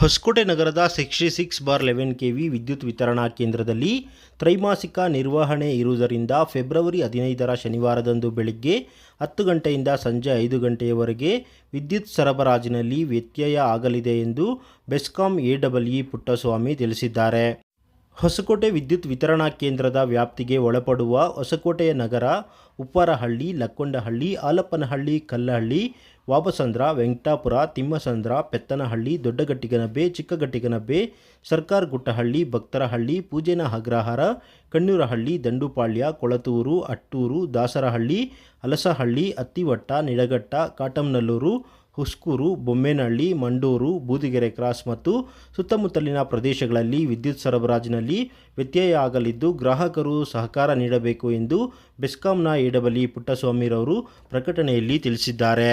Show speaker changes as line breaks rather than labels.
ಹೊಸಕೋಟೆ ನಗರದ sixty six bar eleven K V ವಿದ್ಯುತ್ ವಿತರಣಾ ಕೇಂದ್ರದಲ್ಲಿ ತ್ರೈಮಾಸಿಕ ನಿರ್ವಹಣೆ ಇರುವುದರಿಂದ ಫೆಬ್ರವರಿ ಹದಿನೈದರ ಶನಿವಾರದಂದು ಬೆಳಿಗ್ಗೆ ಹತ್ತು ಗಂಟೆಯಿಂದ ಸಂಜೆ ಐದು ಗಂಟೆಯವರೆಗೆ ವಿದ್ಯುತ್ ಸರಬರಾಜಿನಲ್ಲಿ ವ್ಯತ್ಯಯ ಆಗಲಿದೆ ಎಂದು ಬೆಸ್ಕಾಂ ಎಡಬ್ಲ್ಇ ಪುಟ್ಟಸ್ವಾಮಿ ತಿಳಿಸಿದ್ದಾರೆ. ಹೊಸಕೋಟೆ ವಿದ್ಯುತ್ ವಿತರಣಾ ಕೇಂದ್ರದ ವ್ಯಾಪ್ತಿಗೆ ಒಳಪಡುವ ಹೊಸಕೋಟೆಯ ನಗರ ಉಪ್ಪಾರಹಳ್ಳಿ, ಲಕ್ಕೊಂಡಹಳ್ಳಿ, ಆಲಪ್ಪನಹಳ್ಳಿ, ಕಲ್ಲಹಳ್ಳಿ, ವಾಬಸಂದ್ರ, ವೆಂಕಟಾಪುರ, ತಿಮ್ಮಸಂದ್ರ, ಪೆತ್ತನಹಳ್ಳಿ ದೊಡ್ಡಗಟ್ಟಿಗನಬ್ಬೆ ಚಿಕ್ಕಗಟ್ಟಿಗನಬ್ಬೆ ಸರ್ಕಾರ್ ಗುಟ್ಟಹಳ್ಳಿ ಭಕ್ತರಹಳ್ಳಿ ಪೂಜೆನ ಅಗ್ರಹಾರ ಕಣ್ಣೂರಹಳ್ಳಿ, ದಂಡುಪಾಳ್ಯ, ಕೊಳತೂರು, ಅಟ್ಟೂರು, ದಾಸರಹಳ್ಳಿ ಹಲಸಹಳ್ಳಿ ಅತ್ತಿವಟ್ಟ ನಿಡಘಟ್ಟ ಕಾಟಂನಲ್ಲೂರು, ಹುಸ್ಕೂರು, ಬೊಮ್ಮೇನಹಳ್ಳಿ, ಮಂಡೂರು, ಬೂದಿಗೆರೆ ಕ್ರಾಸ್ ಮತ್ತು ಸುತ್ತಮುತ್ತಲಿನ ಪ್ರದೇಶಗಳಲ್ಲಿ ವಿದ್ಯುತ್ ಸರಬರಾಜಿನಲ್ಲಿ ವ್ಯತ್ಯಯ ಆಗಲಿದ್ದು ಗ್ರಾಹಕರು ಸಹಕಾರ ನೀಡಬೇಕು ಎಂದು ಬೆಸ್ಕಾಂನ ಎಡಬಲಿ ಪುಟ್ಟಸ್ವಾಮಿರವರು ಪ್ರಕಟಣೆಯಲ್ಲಿ ತಿಳಿಸಿದ್ದಾರೆ.